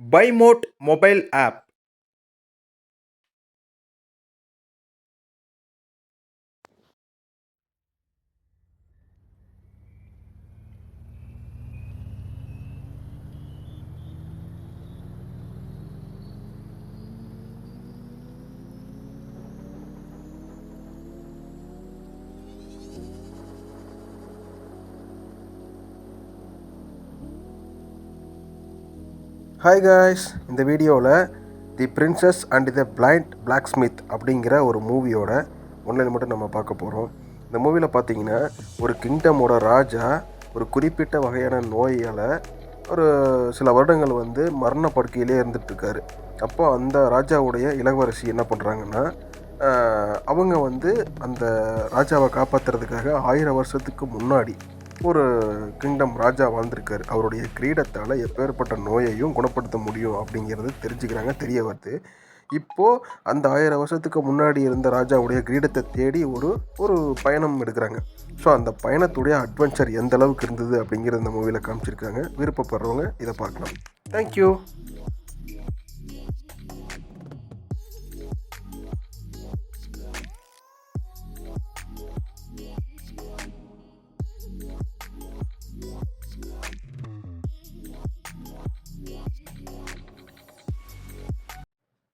by mod mobile app hi guys இந்த வீடியோவில் the princess and the blind blacksmith அப்படிங்கிற ஒரு மூவியோட ஒன்லைன் மட்டும் நம்ம பார்க்க போகிறோம் இந்த மூவியில் பார்த்தீங்கன்னா ஒரு கிங்டமோட ராஜா ஒரு குறிப்பிட்ட வகையான நோயால் ஒரு சில வருடங்கள் வந்து மரண படுக்கையிலே இருந்துகிட்ருக்காரு அப்போ அந்த ராஜாவுடைய இளவரசி என்ன பண்ணுறாங்கன்னா அவங்க வந்து அந்த ராஜாவை காப்பாற்றுறதுக்காக ஆயிரம் வருஷத்துக்கு முன்னாடி ஒரு கிங்டம் ராஜா வாழ்ந்திருக்காரு. அவருடைய கிரீடத்தால் எப்பேற்பட்ட நோயையும் குணப்படுத்த முடியும் அப்படிங்கிறது தெரிஞ்சுக்கிறாங்க தெரிய வருது. இப்போது அந்த ஆயிரம் வருஷத்துக்கு முன்னாடி இருந்த ராஜாவுடைய கிரீடத்தை தேடி ஒரு ஒரு பயணம் எடுக்கிறாங்க. ஸோ அந்த பயணத்துடைய அட்வென்ச்சர் எந்த அளவுக்கு இருந்தது அப்படிங்கிறது இந்த மூவியில் காமிச்சிருக்காங்க. விருப்பப்படுறவங்க இதை பார்க்கலாம். தேங்க்யூ